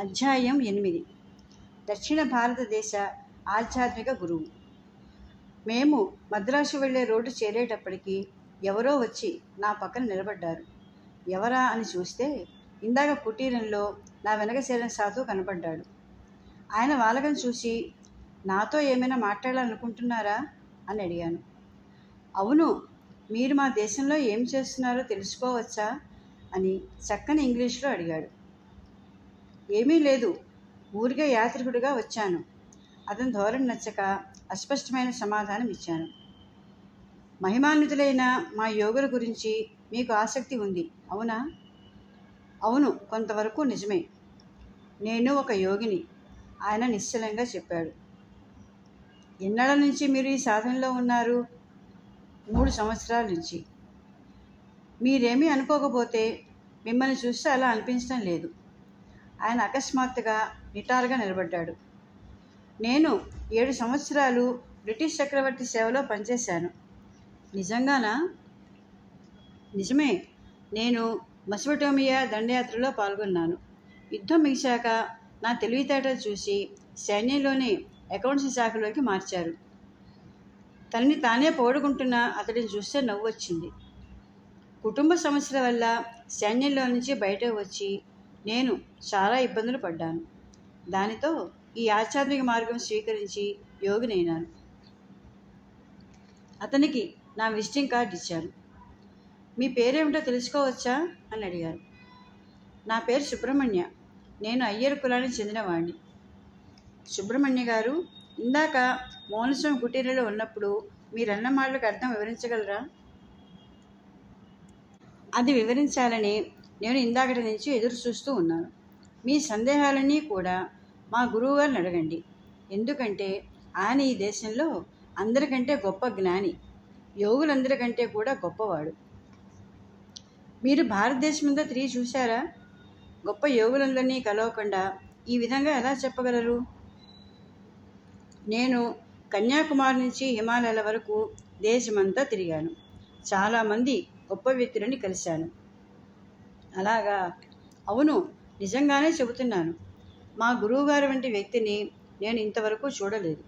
అధ్యాయం ఎనిమిది. దక్షిణ భారతదేశ ఆధ్యాత్మిక గురువు. మేము మద్రాసు వెళ్ళే రోడ్డు చేరేటప్పటికి ఎవరో వచ్చి నా పక్కన నిలబడ్డారు. ఎవరా అని చూస్తే ఇందాక కుటీరంలో నా వెనక చేరిన సాధువు కనపడ్డాడు. ఆయన వాలకం చూసి నాతో ఏమైనా మాట్లాడాలనుకుంటున్నారా? అని అడిగాను. అవును మీరు మా దేశంలో ఏం చేస్తున్నారో తెలుసుకోవచ్చా? అని చక్కని ఇంగ్లీష్లో అడిగాడు. ఏమీ లేదు. ఊరికే యాత్రికుడిగా వచ్చాను. అతని ధోరణి నచ్చక అస్పష్టమైన సమాధానం ఇచ్చాను. మహిమాన్వితులైన మా యోగుల గురించి మీకు ఆసక్తి ఉంది అవునా? అవును కొంతవరకు నిజమే. నేను ఒక యోగిని ఆయన నిశ్చలంగా చెప్పాడు. ఎన్నడ నుంచి మీరు ఈ సాధనలో ఉన్నారు? మూడు సంవత్సరాల నుంచి. మీరేమీ అనుకోకపోతే మిమ్మల్ని చూస్తే అలా అనిపించడం లేదు. ఆయన అకస్మాత్తుగా నిటారుగా నిలబడ్డాడు. నేను ఏడు సంవత్సరాలు బ్రిటిష్ చక్రవర్తి సేవలో పనిచేశాను. నిజంగానా? నిజమే. నేను మసోటోమియా దండయాత్రలో పాల్గొన్నాను. యుద్ధం మిగిశాక నా తెలివితేటలు చూసి సైన్యంలోని అకౌంట్స్ శాఖలోకి మార్చారు. తనని తానే పోడుకుంటున్న అతడిని చూస్తే నవ్వు వచ్చింది. కుటుంబ సమస్యల వల్ల సైన్యంలో నుంచి బయటకు వచ్చి నేను చాలా ఇబ్బందులు పడ్డాను. దానితో ఈ ఆధ్యాత్మిక మార్గం స్వీకరించి యోగినైనాను. అతనికి నా విజిటింగ్ కార్డు ఇచ్చాను మీ పేరేమిటో తెలుసుకోవచ్చా? అని అడిగారు. నా పేరు సుబ్రహ్మణ్య. నేను అయ్యర్ కులానికి చెందినవాడిని సుబ్రహ్మణ్య గారు ఇందాక మోనస్వామి కుటీరలో ఉన్నప్పుడు మీరన్న మాటలకు అర్థం వివరించగలరా? అది వివరించాలని నేను ఇందాకటి నుంచి ఎదురు చూస్తూ ఉన్నాను. మీ సందేహాలన్నీ కూడా మా గురువు గారిని అడగండి. ఎందుకంటే ఆయన ఈ దేశంలో అందరికంటే గొప్ప జ్ఞాని యోగులందరికంటే కూడా గొప్పవాడు. మీరు భారతదేశం మీద తిరిగి చూశారా? గొప్ప యోగులందరినీ కలవకుండా ఈ విధంగా ఎలా చెప్పగలరు? నేను కన్యాకుమారి నుంచి హిమాలయాల వరకు దేశమంతా తిరిగాను. చాలామంది గొప్ప వ్యక్తులని కలిశాను. అలాగా. అవును నిజంగానే చెబుతున్నాను. మా గురువుగారు వంటి వ్యక్తిని నేను ఇంతవరకు చూడలేదు.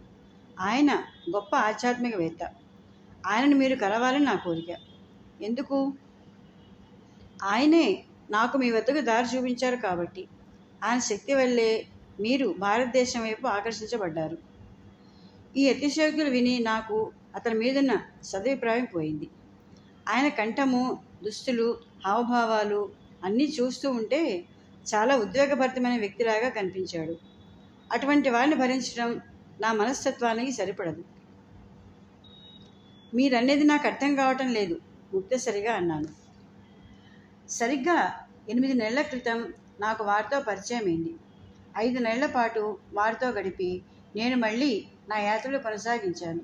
ఆయన గొప్ప ఆధ్యాత్మికవేత్త. ఆయనను మీరు కలవాలని నా కోరిక. ఎందుకు? ఆయనే నాకు మీ వద్దకు దారి చూపించారు కాబట్టి. ఆయన శక్తి వల్లే మీరు భారతదేశం వైపు ఆకర్షించబడ్డారు. ఈ అతిశయోక్తులు విని నాకు అతని మీదున్న సదభిప్రాయం పోయింది. ఆయన కంఠము దుస్తులు హావభావాలు అన్నీ చూస్తూ ఉంటే చాలా ఉద్వేగభరితమైన వ్యక్తిలాగా కనిపించాడు. అటువంటి వారిని భరించడం నా మనస్తత్వానికి సరిపడదు. మీరనేది నాకు అర్థం కావటం లేదు ముక్తసరిగా అన్నాను. సరిగ్గా ఎనిమిది నెలల క్రితం నాకు వారితో పరిచయమైంది ఐదు నెలల పాటు వారితో గడిపి నేను మళ్ళీ నా యాత్రలు కొనసాగించాను.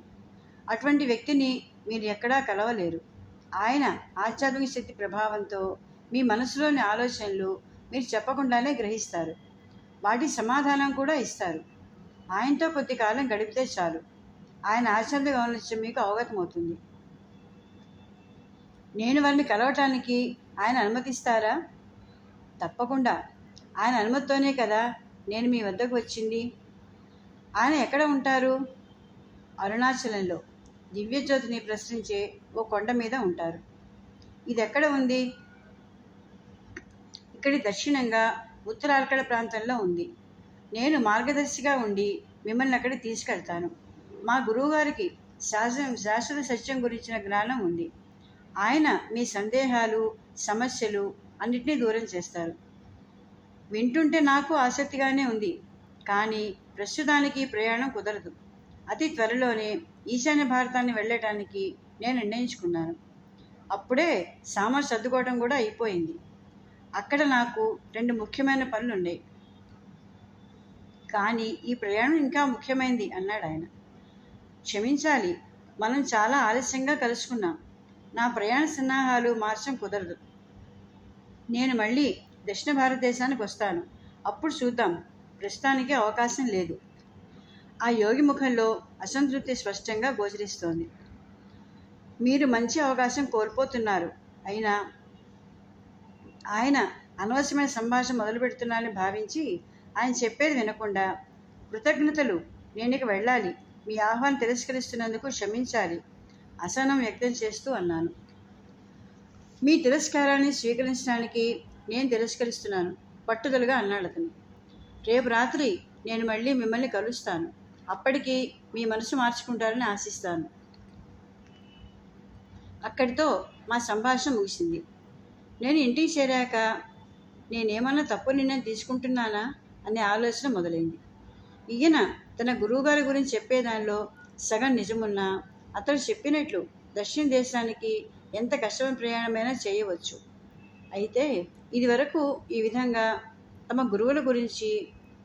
అటువంటి వ్యక్తిని మీరు ఎక్కడా కలవలేరు. ఆయన ఆధ్యాత్మిక శక్తి ప్రభావంతో మీ మనసులోని ఆలోచనలు మీరు చెప్పకుండానే గ్రహిస్తారు. వాటి సమాధానం కూడా ఇస్తారు. ఆయనతో కొద్ది కాలం గడిపితే చాలు. ఆయన ఆచరణ గమనించడం మీకు అవగతమవుతుంది. నేను వారిని కలవటానికి ఆయన అనుమతిస్తారా? తప్పకుండా. ఆయన అనుమతితోనే కదా నేను మీ వద్దకు వచ్చింది. ఆయన ఎక్కడ ఉంటారు? అరుణాచలంలో. దివ్యజ్యోతిని ప్రశ్నించే ఓ కొండ మీద ఉంటారు. ఇది ఎక్కడ ఉంది? ఇక్కడి దక్షిణంగా ఉత్తర అర్కడ ప్రాంతంలో ఉంది. నేను మార్గదర్శిగా ఉండి మిమ్మల్ని అక్కడికి తీసుకెళ్తాను. మా గురువుగారికి శాస్త్రం శాశ్వత సత్యం గురించిన జ్ఞానం ఉంది. ఆయన మీ సందేహాలు సమస్యలు అన్నిటినీ దూరం చేస్తారు. వింటుంటే నాకు ఆసక్తిగానే ఉంది కానీ ప్రస్తుతానికి ప్రయాణం కుదరదు. అతి త్వరలోనే ఈశాన్య భారతాన్ని వెళ్ళటానికి నేను నిర్ణయించుకున్నాను. అప్పుడే సామాన్ సర్దుకోవడం కూడా అయిపోయింది. అక్కడ నాకు రెండు ముఖ్యమైన పనులు ఉన్నాయి కానీ ఈ ప్రయాణం ఇంకా ముఖ్యమైనది అన్నాడు ఆయన. క్షమించాలి మనం చాలా ఆలస్యంగా కలుసుకున్నాం. నా ప్రయాణ సన్నాహాలు మార్చడం కుదరదు. నేను మళ్ళీ దక్షిణ భారతదేశానికి వస్తాను. అప్పుడు చూద్దాం. ప్రస్తుతానికి అవకాశం లేదు. ఆ యోగి ముఖంలో అసంతృప్తి స్పష్టంగా గోచరిస్తోంది. మీరు మంచి అవకాశం కోల్పోతున్నారు. అయినా ఆయన అనవసరమైన సంభాషణ మొదలు పెడుతున్నానని భావించి ఆయన చెప్పేది వినకుండా కృతజ్ఞతలు నేనికి వెళ్ళాలి. మీ ఆహ్వానం తిరస్కరిస్తున్నందుకు క్షమించాలి అసహనం వ్యక్తం చేస్తూ అన్నాను. మీ తిరస్కారాన్ని స్వీకరించడానికి నేను తిరస్కరిస్తున్నాను పట్టుదలగా అన్నాడు అతను. రేపు రాత్రి నేను మళ్ళీ మిమ్మల్ని కలుస్తాను. అప్పటికి మీ మనసు మార్చుకుంటారని ఆశిస్తాను. అక్కడితో మా సంభాషణ ముగిసింది. నేను ఇంటికి చేరాక నేనేమన్నా తప్పు నిర్ణయం తీసుకుంటున్నానా అనే ఆలోచన మొదలైంది. ఈయన తన గురువుగారి గురించి చెప్పేదానిలో సగం నిజమున్నా అతడు చెప్పినట్లు దక్షిణ దేశానికి ఎంత కష్టమైన ప్రయాణమైనా చేయవచ్చు. అయితే ఇదివరకు ఈ విధంగా తమ గురువుల గురించి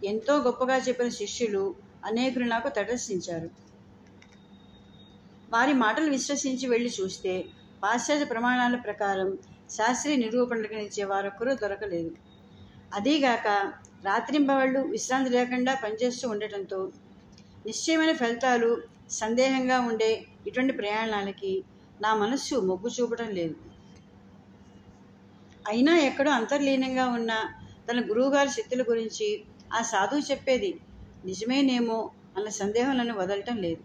ఎంతో గొప్పగా చెప్పిన శిష్యులు అనేకులు నాకు తటస్థించారు. వారి మాటలు విశ్వసించి వెళ్ళి చూస్తే పాశ్చాత్య ప్రమాణాల ప్రకారం శాస్త్రీయ నిరూపణలకు వారొక్కరూ దొరకలేదు. అదీగాక రాత్రింబవళ్ళు విశ్రాంతి లేకుండా పనిచేస్తూ ఉండటంతో నిశ్చయమైన ఫలితాలు సందేహంగా ఉండే ఇటువంటి ప్రయాణాలకి నా మనస్సు మొగ్గు చూపడం లేదు. అయినా ఎక్కడో అంతర్లీనంగా ఉన్న తన గురువుగారి శక్తుల గురించి ఆ సాధువు చెప్పేది నిజమేనేమో అన్న సందేహం నన్ను వదలటం లేదు.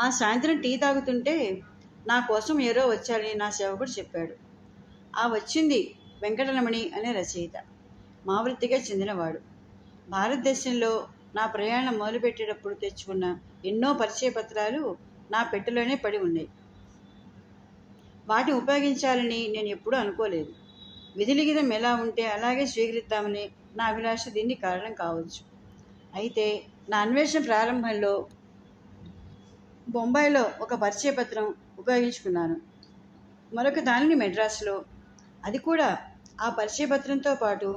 ఆ సాయంత్రం టీ తాగుతుంటే నా కోసం ఎవరో వచ్చారని నా సేవకుడు చెప్పాడు. ఆ వచ్చింది వెంకటరమణి అనే రచయిత. మా వృత్తిగా చెందినవాడు. భారతదేశంలో నా ప్రయాణం మొదలుపెట్టేటప్పుడు తెచ్చుకున్న ఎన్నో పరిచయ పత్రాలు నా పెట్టెలోనే పడి ఉన్నాయి. వాటిని ఉపయోగించాలని నేను ఎప్పుడూ అనుకోలేదు. విధిలిఖితం ఎలా ఉంటే అలాగే స్వీకరిద్దామని నా అభిలాష దీన్ని కారణం కావచ్చు. అయితే నా అన్వేషణ ప్రారంభంలో బొంబాయిలో ఒక పరిచయ పత్రం ఉపయోగించుకున్నాను. మరొక దానిని మెడ్రాస్లో. అది కూడా ఆ పరిచయ పత్రంతో పాటు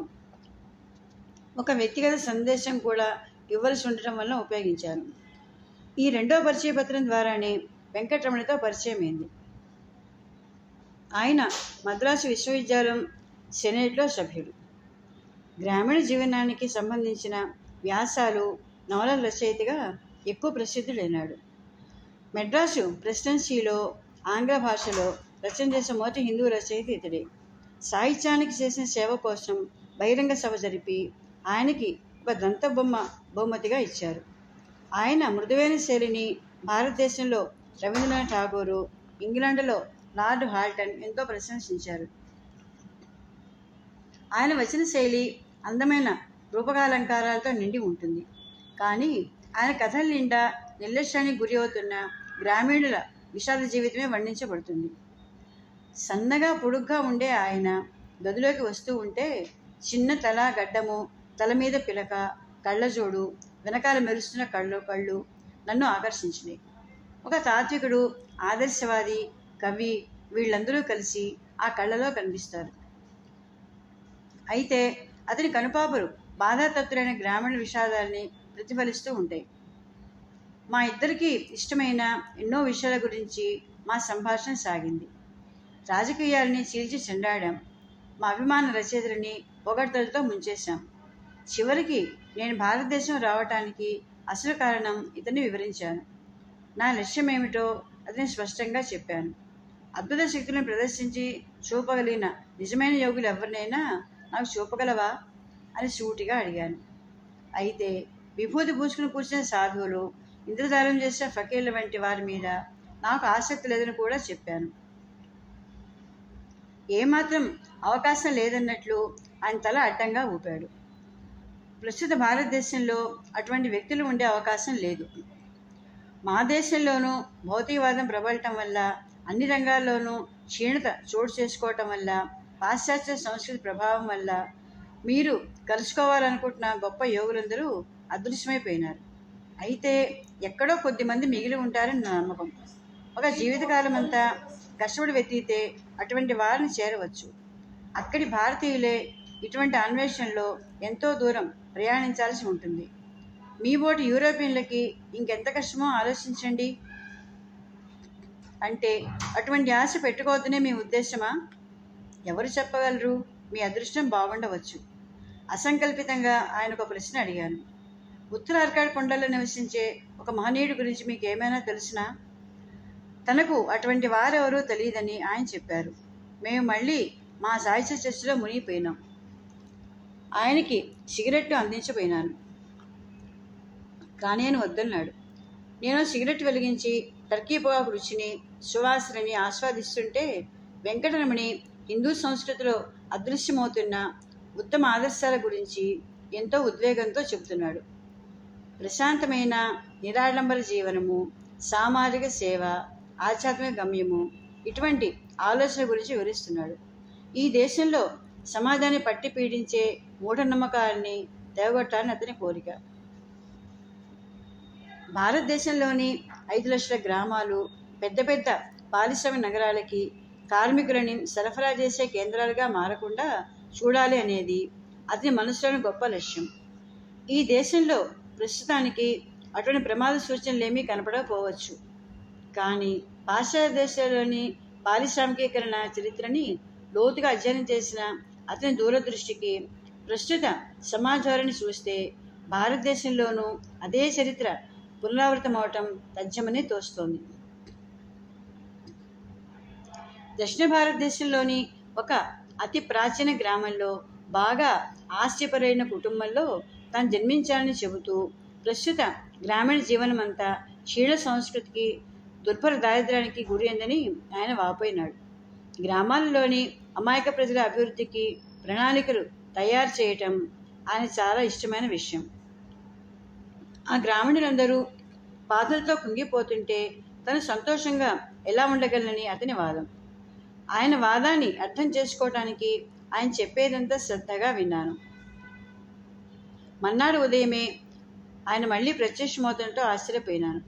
ఒక వ్యక్తిగత సందేశం కూడా ఇవ్వలసి ఉండటం వల్ల ఉపయోగించాను. ఈ రెండో పరిచయ పత్రం ద్వారానే వెంకటరమణతో పరిచయమైంది. ఆయన మద్రాసు విశ్వవిద్యాలయం సెనేట్లో సభ్యుడు. గ్రామీణ జీవనానికి సంబంధించిన వ్యాసాలు నవల రచయితగా ఎక్కువ ప్రసిద్ధుడైనాడు. మెడ్రాసు ప్రెసిడెన్సీలో ఆంగ్ల భాషలో రచన చేసిన మొదటి హిందూ రచయిత ఇతడే సాహిత్యానికి చేసిన సేవ కోసం బహిరంగ సభ జరిపి ఆయనకి ఒక దంత బొమ్మ బహుమతిగా ఇచ్చారు. ఆయన మృదువైన శైలిని భారతదేశంలో రవీంద్రనాథ్ ఠాగూరు ఇంగ్లాండ్లో లార్డ్ హాల్టన్ ఎంతో ప్రశంసించారు. ఆయన వచన శైలి అందమైన రూపకాలంకారాలతో నిండి ఉంటుంది. కానీ ఆయన కథల నిండా నిర్లక్ష్యానికి గురి అవుతున్న గ్రామీణుల విషాద జీవితమే వర్ణించబడుతుంది. సన్నగా పొడుగ్గా ఉండే ఆయన గదిలోకి వస్తూ ఉంటే చిన్న తల గడ్డము తల మీద పిలక కళ్ళజోడు వెనకాల మెరుస్తున్న కళ్ళు కళ్ళు నన్ను ఆకర్షించినాయి. ఒక తాత్వికుడు ఆదర్శవాది కవి వీళ్ళందరూ కలిసి ఆ కళ్ళలో కనిపిస్తారు. అయితే అతని కనుపాపలు బాధాతత్తులైన గ్రామీణ విషాదాల్ని ప్రతిఫలిస్తూ ఉంటాయి. మా ఇద్దరికి ఇష్టమైన ఎన్నో విషయాల గురించి మా సంభాషణ సాగింది. రాజకీయాలని చీల్చి చెండాడాం. మా అభిమాన రచయితలని పొగడ్తలతో ముంచేశాం. చివరికి నేను భారతదేశం రావటానికి అసలు కారణం ఇతన్ని వివరించాను. నా లక్ష్యం ఏమిటో అతని స్పష్టంగా చెప్పాను. అద్భుత శక్తులను ప్రదర్శించి చూపగలిగిన నిజమైన యోగులు ఎవరినైనా నాకు చూపగలవా అని సూటిగా అడిగాను. అయితే విభూతి పూసుకుని కూర్చున్న సాధువులు ఇంద్రదానం చేసిన ఫకీర్ల వంటి వారి మీద నాకు ఆసక్తి లేదని కూడా చెప్పాను. ఏమాత్రం అవకాశం లేదన్నట్లు ఆయన తల అడ్డంగా ఊపాడు. ప్రస్తుత భారతదేశంలో అటువంటి వ్యక్తులు ఉండే అవకాశం లేదు. మా దేశంలోనూ భౌతికవాదం ప్రబలటం వల్ల అన్ని రంగాల్లోనూ క్షీణత చోటు చేసుకోవటం వల్ల పాశ్చాత్య సంస్కృతి ప్రభావం వల్ల మీరు కలుసుకోవాలనుకుంటున్న గొప్ప యోగులందరూ అదృశ్యమైపోయినారు. అయితే ఎక్కడో కొద్దిమంది మిగిలి ఉంటారని నా నమ్మకం. ఒక జీవితకాలం అంతా కష్టపడి వెతికితే అటువంటి వారిని చేరవచ్చు. అక్కడి భారతీయులే ఇటువంటి అన్వేషణలో ఎంతో దూరం ప్రయాణించాల్సి ఉంటుంది. మీ బోటి యూరోపియన్లకి ఇంకెంత కష్టమో ఆలోచించండి. అంటే అటువంటి ఆశ పెట్టుకోవద్దనే మీ ఉద్దేశమా? ఎవరు చెప్పగలరు? మీ అదృష్టం బాగుండవచ్చు. అసంకల్పితంగా ఆయన ఒక ప్రశ్న అడిగాను. ఉత్తర అర్కాడ్ కొండల్లో నివసించే ఒక మహనీయుడి గురించి మీకు ఏమైనా తెలిసినా తనకు అటువంటి వారెవరూ తెలియదని ఆయన చెప్పారు. మేము మళ్ళీ మా సాహిత్య చర్చలో మునిగిపోయినాం. ఆయనకి సిగరెట్టు అందించబోయినాను. కానీ ఆయన వద్దన్నాడు. నేను సిగరెట్ వెలిగించి టర్కీ పొగాకు రుచిని సువాసనని ఆస్వాదిస్తుంటే వెంకటరమణి హిందూ సంస్కృతిలో అదృశ్యమవుతున్న ఉత్తమ ఆదర్శాల గురించి ఎంతో ఉద్వేగంతో చెబుతున్నాడు. ప్రశాంతమైన నిరాడంబర జీవనము సామాజిక సేవ ఆధ్యాత్మిక గమ్యము ఇటువంటి ఆలోచన గురించి వివరిస్తున్నాడు. ఈ దేశంలో సమాజాన్ని పట్టి పీడించే మూఢనమ్మకాలని తెగొట్టాలని అతని కోరిక. భారతదేశంలోని ఐదు లక్షల గ్రామాలు పెద్ద పెద్ద పారిశ్రామిక నగరాలకి కార్మికులని సరఫరా చేసే కేంద్రాలుగా మారకుండా చూడాలి అనేది అతని మనసులోని గొప్ప లక్ష్యం. ఈ దేశంలో ప్రస్తుతానికి అటువంటి ప్రమాద సూచనలు ఏమీ కనపడకపోవచ్చు. కానీ పాశ్చాత్య దేశాల్లోని పారిశ్రామికీకరణ చరిత్రని లోతుగా అధ్యయనం చేసిన అతని దూరదృష్టికి ప్రస్తుత సమాచారాన్ని చూస్తే భారతదేశంలోనూ అదే చరిత్ర పునరావృతమవటం తథ్యమని తోస్తోంది. దక్షిణ భారతదేశంలోని ఒక అతి ప్రాచీన గ్రామంలో బాగా ఆశ్చర్యపరైన కుటుంబంలో తాను జన్మించాలని చెబుతూ ప్రస్తుత గ్రామీణ జీవనం అంతా క్షీణ సంస్కృతికి దుర్భర దారిద్ర్యానికి గురి అందని ఆయన వాపోయినాడు. గ్రామాలలోని అమాయక ప్రజల అభివృద్ధికి ప్రణాళికలు తయారు చేయటం ఆయన చాలా ఇష్టమైన విషయం. ఆ గ్రామీణులందరూ బాధలతో కుంగిపోతుంటే తను సంతోషంగా ఎలా ఉండగలనని అతని వాదం. ఆయన వాదాన్ని అర్థం చేసుకోవటానికి ఆయన చెప్పేదంతా శ్రద్ధగా విన్నాను. మన్నాడు ఉదయమే ఆయన మళ్ళీ ప్రత్యక్షమవుతుంటూ ఆశ్చర్యపోయినాను.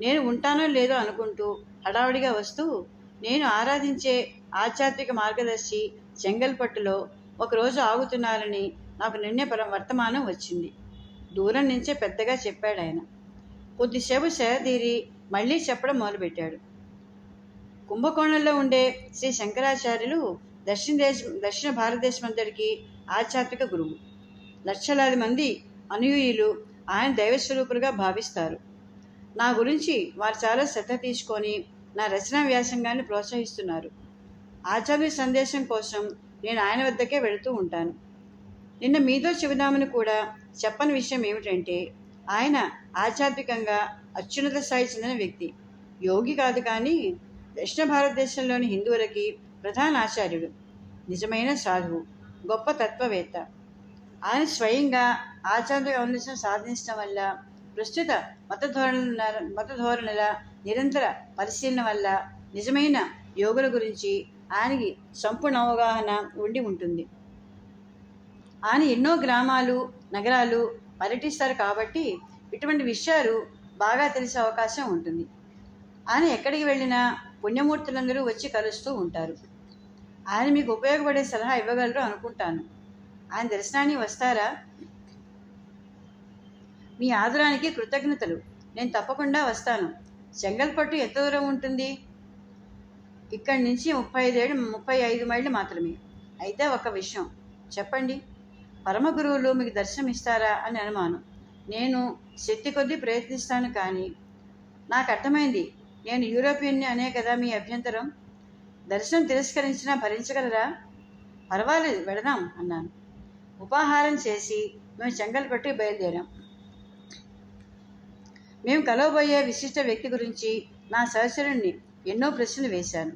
నేను ఉంటానో లేదో అనుకుంటూ హడావుడిగా వస్తూ నేను ఆరాధించే ఆధ్యాత్మిక మార్గదర్శి చెంగల్పట్టులో ఒకరోజు ఆగుతున్నారని నాకు నిన్నే వర్తమానం వచ్చింది. దూరం నుంచే పెద్దగా చెప్పాడు ఆయన కొద్దిసేపు సేదీరి మళ్ళీ చెప్పడం మొదలుపెట్టాడు. కుంభకోణంలో ఉండే శ్రీ శంకరాచార్యులు దక్షిణ దేశ దక్షిణ భారతదేశం అంతటికి ఆధ్యాత్మిక గురువు. లక్షలాది మంది అనుయూయులు ఆయన దైవస్వరూపులుగా భావిస్తారు. నా గురించి వారు చాలా శ్రద్ధ తీసుకొని నా రచనా వ్యాసంగాన్ని ప్రోత్సహిస్తున్నారు. ఆచార్య సందేశం కోసం నేను ఆయన వద్దకే వెళుతూ ఉంటాను. నిన్న మీతో చెబుదామని కూడా చెప్పని విషయం ఏమిటంటే ఆయన ఆధ్యాత్మికంగా అత్యున్నత స్థాయి చెందిన వ్యక్తి. యోగి కాదు కానీ దక్షిణ భారతదేశంలోని హిందువులకి ప్రధాన ఆచార్యుడు. నిజమైన సాధువు గొప్ప తత్వవేత్త. ఆయన స్వయంగా ఆచార్య ఔన్నత్యం సాధించడం వల్ల ప్రస్తుత మత ధోరణుల మత ధోరణుల నిరంతర పరిశీలన వల్ల నిజమైన యోగుల గురించి ఆయనకి సంపూర్ణ అవగాహన ఉండి ఉంటుంది. ఆయన ఎన్నో గ్రామాలు నగరాలు పర్యటిస్తారు కాబట్టి ఇటువంటి విషయాలు బాగా తెలిసే అవకాశం ఉంటుంది. ఆయన ఎక్కడికి వెళ్ళినా పుణ్యమూర్తులందరూ వచ్చి కలుస్తూ ఉంటారు. ఆయన మీకు ఉపయోగపడే సలహా ఇవ్వగలరు అనుకుంటాను. ఆయన దర్శనాన్ని వస్తారా? మీ ఆదరానికి కృతజ్ఞతలు. నేను తప్పకుండా వస్తాను. చెంగల్పట్టు ఎంత దూరం ఉంటుంది? ఇక్కడి నుంచి ముప్పై ఐదేళ్ళు ముప్పై ఐదు మైళ్ళు మాత్రమే. అయితే ఒక విషయం. చెప్పండి. పరమ గురువులు మీకు దర్శనం ఇస్తారా అని అనుమానం. నేను శక్తి కొద్దీ ప్రయత్నిస్తాను కానీ నాకు అర్థమైంది. నేను యూరోపియన్ని అనే కదా మీ అభ్యంతరం? దర్శనం తిరస్కరించినా భరించగలరా? పర్వాలేదు వెడదాం అన్నాను. ఉపాహారం చేసి మేము చెంగల్పట్టి బయలుదేరాం. మేము కలవబోయే విశిష్ట వ్యక్తి గురించి నా సహచరుణ్ణి ఎన్నో ప్రశ్నలు వేశాను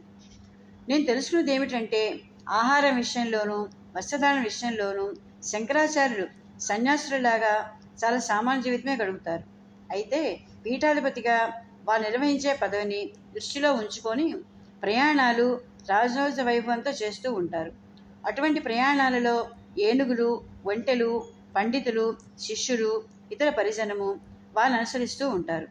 నేను తెలుసుకున్నది ఏమిటంటే ఆహారం విషయంలోనూ వస్త్రధారణ విషయంలోనూ శంకరాచార్యులు సన్యాసులలాగా చాలా సామాన్య జీవితమే గడుపుతారు. అయితే పీఠాధిపతిగా వారు నిర్వహించే పదవిని దృష్టిలో ఉంచుకొని ప్రయాణాలు రాజరోజ వైభవంతో చేస్తూ ఉంటారు. అటువంటి ప్రయాణాలలో ఏనుగులు ఒంటెలు పండితులు శిష్యులు ఇతర పరిజనము వాళ్ళని అనుసరిస్తూ ఉంటారు.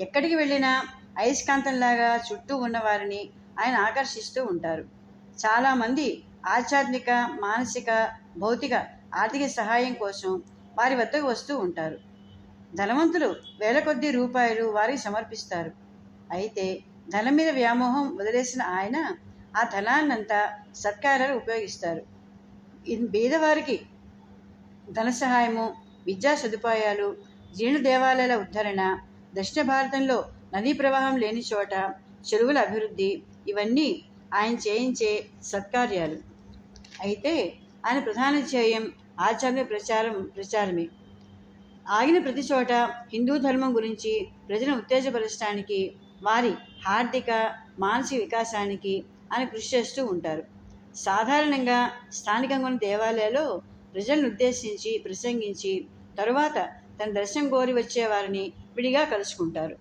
ఎక్కడికి వెళ్ళినా అయస్కాంతంలాగా చుట్టూ ఉన్నవారిని ఆయన ఆకర్షిస్తూ ఉంటారు. చాలామంది ఆధ్యాత్మిక మానసిక భౌతిక ఆర్థిక సహాయం కోసం వారి వద్దకు వస్తూ ఉంటారు. ధనవంతులు వేల కొద్ది రూపాయలు వారికి సమర్పిస్తారు. అయితే ధనం మీద వ్యామోహం వదిలేసిన ఆయన ఆ ధనాన్నంతా సత్కారాలు ఉపయోగిస్తారు. బీదవారికి ధన సహాయము విద్యా సదుపాయాలు జీర్ణ దేవాలయాల ఉద్ధరణ దక్షిణ భారతంలో నదీ ప్రవాహం లేని చోట చెరువుల అభివృద్ధి ఇవన్నీ ఆయన చేయించే సత్కార్యాలు. అయితే ఆయన ప్రధాన ధ్యేయం ఆచార్య ప్రచారం ప్రచారమే. ఆగిన ప్రతి చోట హిందూ ధర్మం గురించి ప్రజలను ఉత్తేజపరచడానికి వారి ఆర్థిక మానసిక వికాసానికి ఆయన కృషి చేస్తూ ఉంటారు. సాధారణంగా స్థానికంగా ఉన్న దేవాలయాల్లో ప్రజలను ఉద్దేశించి ప్రసంగించి తరువాత తన దర్శనం కోరి వచ్చే వారిని విడిగా కలుసుకుంటారు.